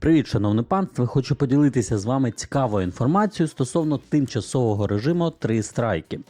Привіт, шановне панство! Хочу поділитися з вами цікавою інформацією стосовно тимчасового режиму три страйки.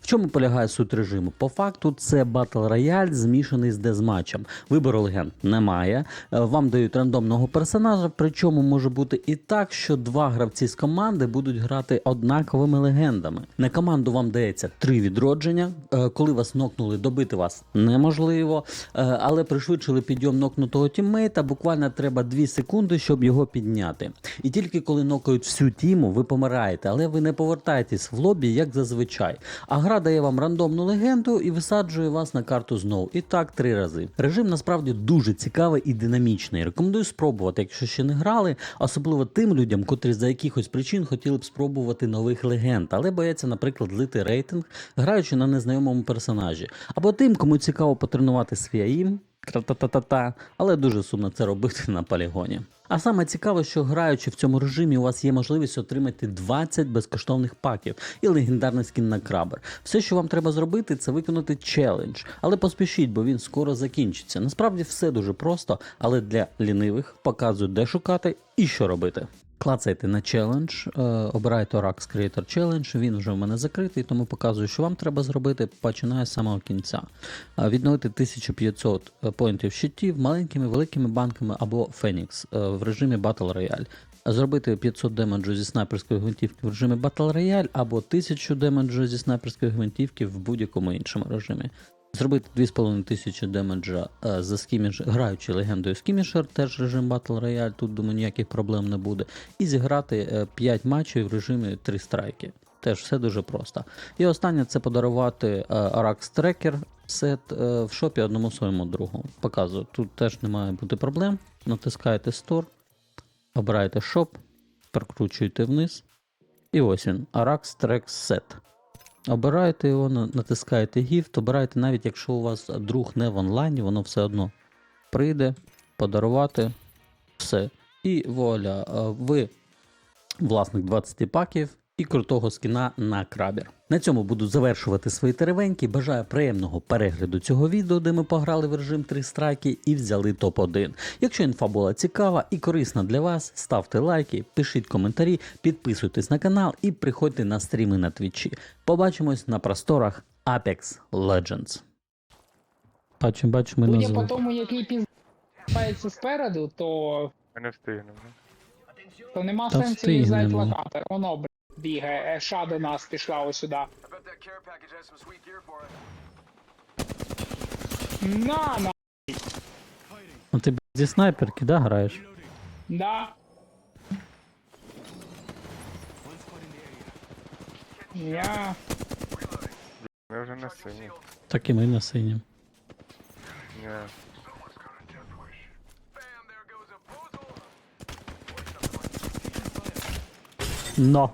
В чому полягає суть режиму? По факту, це батл рояль змішаний з дезматчем. Вибору легенд немає. Е, Вам дають рандомного персонажа, причому може бути і так, що два гравці з команди будуть грати однаковими легендами. На команду вам дається три відродження. Е, Коли вас нокнули, добити вас неможливо, Е, але пришвидшили підйом нокнутого тіммейта. Буквально треба 2 секунди, щоб його підняти. І тільки коли нокають всю тіму, ви помираєте, але ви не повертаєтесь в лобі, як зазвичай. А гра дає вам рандомну легенду і висаджує вас на карту знову. І так три рази. Режим насправді дуже цікавий і динамічний. Рекомендую спробувати, якщо ще не грали, особливо тим людям, котрі за якихось причин хотіли б спробувати нових легенд, але бояться, наприклад, злити рейтинг, граючи на незнайомому персонажі. Або тим, кому цікаво потренувати свій аїм, Кра-та-та-та-та, але дуже сумно це робити на полігоні. А саме цікаво, що граючи в цьому режимі, у вас є можливість отримати 20 безкоштовних паків і легендарний скін на крабер. Все, що вам треба зробити, це виконати челендж. Але поспішіть, бо він скоро закінчиться. Насправді все дуже просто, але для лінивих показую, де шукати і що робити. Клацайте на челендж, е, обирайте Orax Creator Challenge, він вже в мене закритий, тому показую, що вам треба зробити, починаю з самого кінця. Е, Відновити 1500 поінтів щитів маленькими, великими банками або Phoenix е, в режимі Battle Royale. Зробити 500 демеджу зі снайперської гвинтівки в режимі Battle Royale або 1000 демеджу зі снайперської гвинтівки в будь-якому іншому режимі. Зробити 2500 демеджа е, за скіміш, граючи легендою скімішер, теж режим Battle Royale, тут думаю ніяких проблем не буде. І зіграти е, 5 матчів в режимі 3 страйки. Теж все дуже просто. І останнє це подарувати е, Arax Tracker сет е, в шопі одному своєму другу. Показую, тут теж не має бути проблем. Натискаєте Store, обираєте Shop, прокручуєте вниз. І ось він, Arax Track Set. Обираєте його, натискаєте Gift, обираєте навіть якщо у вас друг не в онлайні, воно все одно прийде, подарувати, все. І вуаля, е, ви власник 20 паків і крутого скіна на крабір. На цьому буду завершувати свої теревеньки. Бажаю приємного перегляду цього відео, де ми пограли в режим 3 страйки і взяли топ-1. Якщо інфа була цікава і корисна для вас, ставте лайки, пишіть коментарі, підписуйтесь на канал і приходьте на стріми на твічі. Побачимось на просторах Apex Legends. Бачимо, бачимо, ми Судя по тому, який пізнається спереду, то, Ми не встигнемо. то нема Та сенсу юзати встигнемо. локатор. Воно бігає, е, ша до нас пішла ось сюди. На, на, Ну, ти зі снайперки, да, граєш? да. Я... Ми вже на сині. Так і ми на синім. Boozle. Но.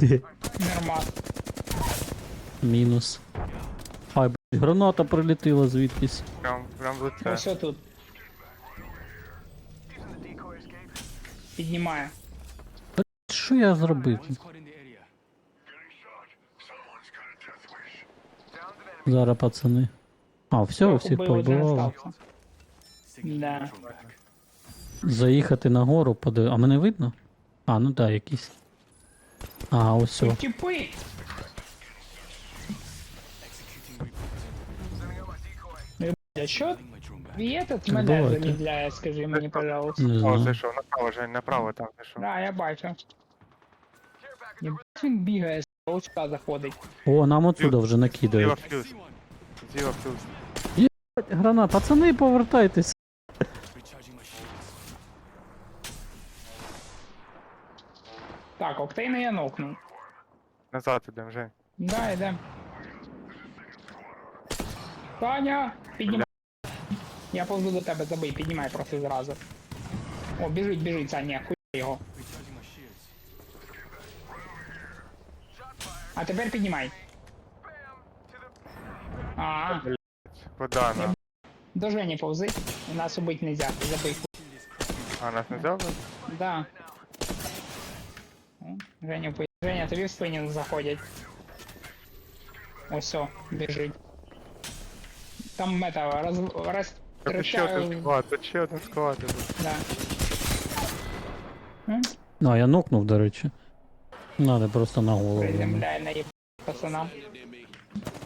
Нормально. Мінус. Ай, блядь, граната прилетіла звідкись. Прям, прям в лице. Ось тут. Піднімає. Що я зробив? Зараз, пацани. А, все, ви всіх один повбивали. стався. Да. Заїхати на гору, подив... А мене видно? А, ну так, якісь. А, ось. Тіпи! Ну, А що твій этот мене буває, замідляє, скажи мені, пожалуйста. Не О, знаю. зайшов, направо, Жень, направо, там зайшов. Да, я бачу. Єбать він бігає, ось сюди заходить. О, нам отсюда вже Зліва накидають. фьюз. Зліва фьюз. Гранат, пацани, повертайтесь. Так, октейна я нокнув. Назад ідем, Жень. Да, йдем. Таня, піднімай. Я повзу до тебе, забий, піднімай просто зразу. О, біжить, біжить, Саня, хуй його. А тепер піднімай. А, Вода на. до Жені повзи. Нас убить нельзя, забий. А, нас не взяли? Да. Женя, пой- Женя, тобі в спині заходять. Ось, біжить. Там мета роз... роз... Тут ще один склад, тут ще один склад. іде. Да. М? Ну, а я нокнув, до речі. Надо просто на голову. Приземляй на їб пацанам.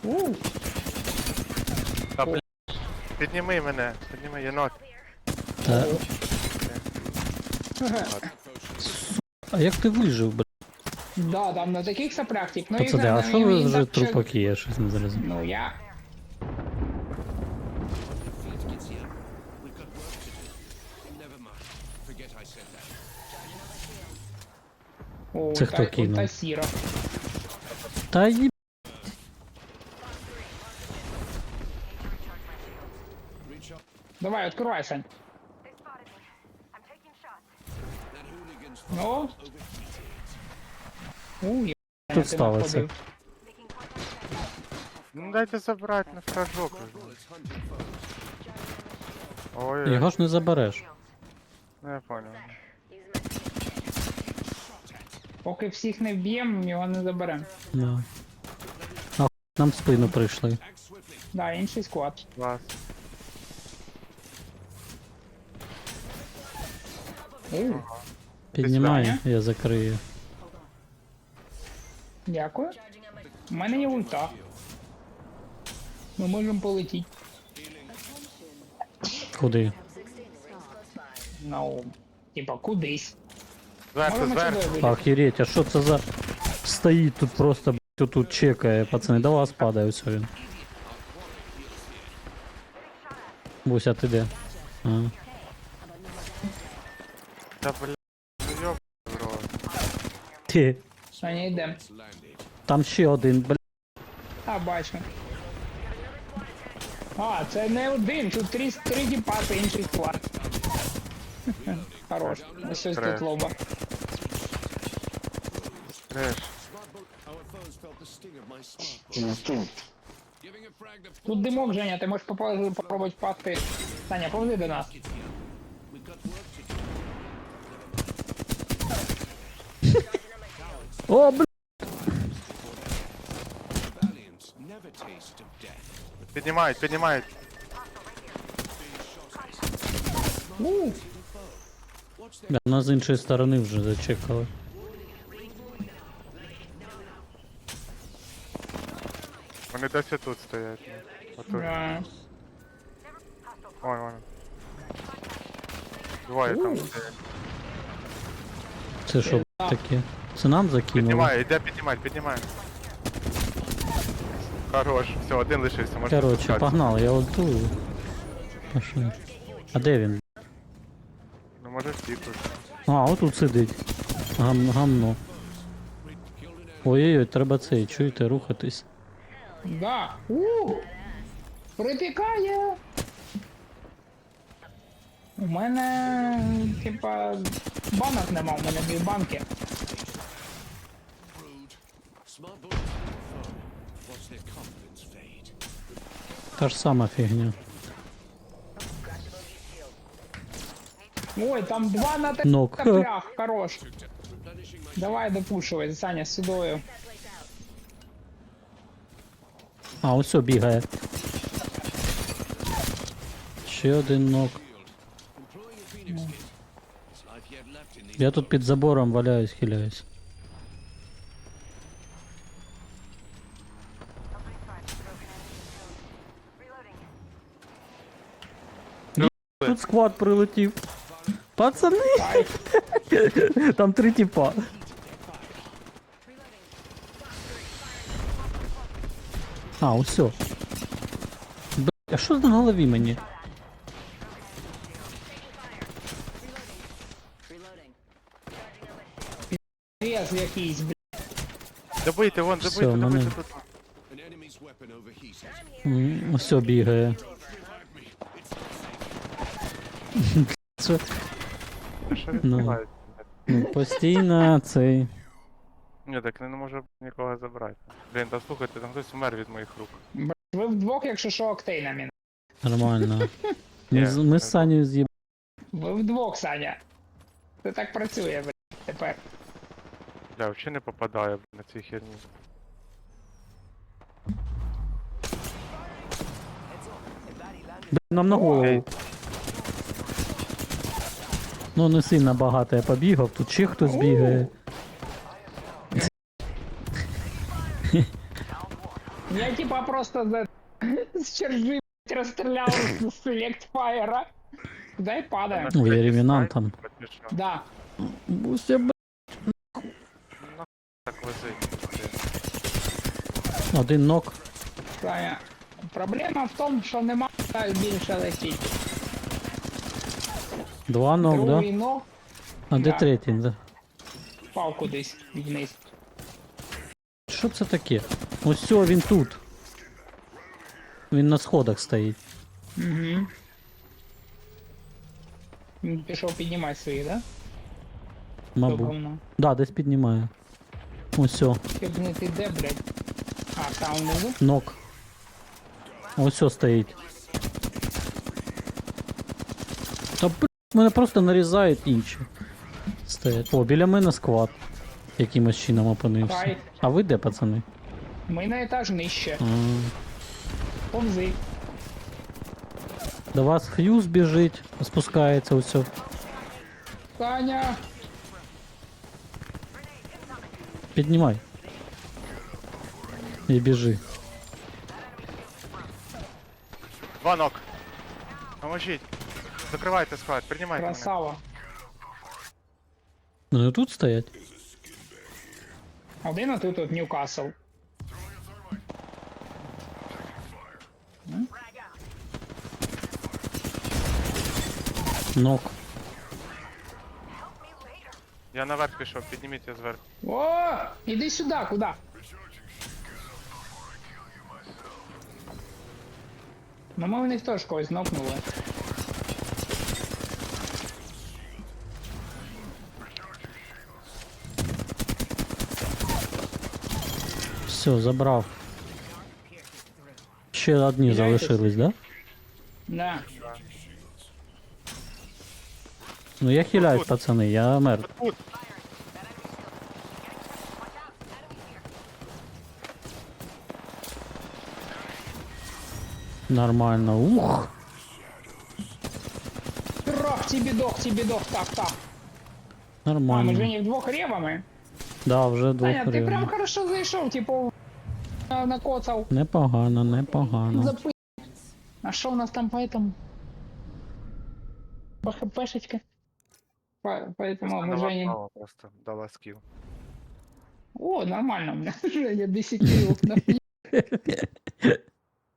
У, Підніми мене, підніми єнот. Та... А як ти вижив? Да, там на таких соплях, тип, ну їх Пацани, а на- що їм- ви їм вже так ще- трупаки, я щось не зрозумів. Ну я. О, Це та- хто от кинув? Та сіра. Та їб... Давай, открывай, Сань. Ну? У, я Тут сталося? Ну дайте забрати на фражок. Ой, Його ж не забереш. ну я понял. Поки всіх не вб'ємо, його не заберемо. Да. А нам в спину прийшли. Да, інший склад. Клас. У, Піднімай, я закрию. дякую. У мене є ульта. Ми можемо полетіти. Куди? Ну, типа, кудись. Зверху, Можемо зверху. сюди вилізти. Охереть, а що це за... Стоїть тут просто, блядь, тут чекає, пацани, до вас падає все він. Буся, ти де? А. Та бля, ну йоб в рот. Ти, Саня, йдемо. там ще один, блядь. А, бачу. А, це не один, тут три, три діпа, це інший склад. Хорош. Ось щось тут лоба. Треш. Тут димок, Женя, ти можеш попробувати попробувати впасти. Саня, повзи до нас. О, блядь. Піднімають, піднімають. У, Бля, Нас з іншої сторони вже зачекали. Вони досі тут стоять. Отут. да. Ой, ой. Двоє там стоять. Це що таке? Це нам закинули? Піднімає, йде піднімати, піднімає. Хорош, все, один лишився, можна Короче, спускатися. погнали, я ультую. Пошли. А де він? Ну може всі тут. А, отут сидить. Гам, гамно. Ой-ой-ой, треба цей, чуєте, рухатись. Да. У, припікає. У мене, типа, банок нема, у мене дві банки. Та ж сама фігня. Ой, там два на Нок. таплях, хорош. Давай допушивай, Саня, сюдою. А, ось бігає. Ще один ног. Я тут під забором валяюсь, хиляюсь. Тут сквад прилетів. Пацани! Там три типа. А. Б... А що на голові мені? Рез якийсь, бля. Добийте, вон, добийте, мене- добийте тут. М, Усьо бігає. Це Що Ну. відбувається? ну, постійно цей. Ні, так не можу нікого забрати. Блін, та слухайте, там хтось умер від моїх рук. Ви вдвох, якщо що, октейнами. Нормально. Ми, з- ми з Санєю з'їб. Ви вдвох, Саня. Це так працює, бля, тепер. Бля, взагалі не попадаю бля, на цій херні. Нам на голову. Ну не сильно багато я побігав, тут ще хтось бігає. Я типа просто за... с чержи расстрелял с селект фаера. Дай падаем. Я ревенантом. Чи що? Да. Буся, б... Так лежить. Один нок. Саня, Проблема в тому, що нема так більше летіть. Два нок, да? Другий ног А де Да. третій? Да? впав кудись вниз. Що це таке? Ось все, він тут. Він на сходах стоїть. Угу. Він пішов піднімати свої, да? Мабуть. Говно. Да, десь піднімає. Ось все, Ти не ти де, блядь? А, там внизу? нок. Ось все стоїть. Та б... мене просто нарізають інші. Стоять. О, біля мене сквад. Якимось чином опинився. Хай. А ви де, пацани? Ми на етаж нижче. А, Повзи. До вас фьюз біжить, спускається усе. Саня! Піднімай. І біжи. Два ног. Поможіть. Закривайте склад, приймайте мене. Красава. Ну тут стоять. Один а тут от Ньюкасл. Нок. Я наверх пішов, підніміть я зверху. О! Іди сюди, куди? Ну ми в них теж когось нокнули. Все, забрав. Ще одні Міняйтесь. залишились, да? Да. Ну я хиляюсь, Тут. пацани, я мертв. Тут. Нормально. Ух. Трох, тебе дох, тебе дох, так, так. А, ми Нормально. вже не вдвох ревами. Да, вже двох Таня, ти рівно. прям хорошо зайшов, типу, на- накоцав. Непогано, непогано. Запи... А що у нас там по этому? По хпшечке? По, поэтому Просто мы нова Жене... справа просто дала скіл. О, нормально, у меня Женя 10 килов.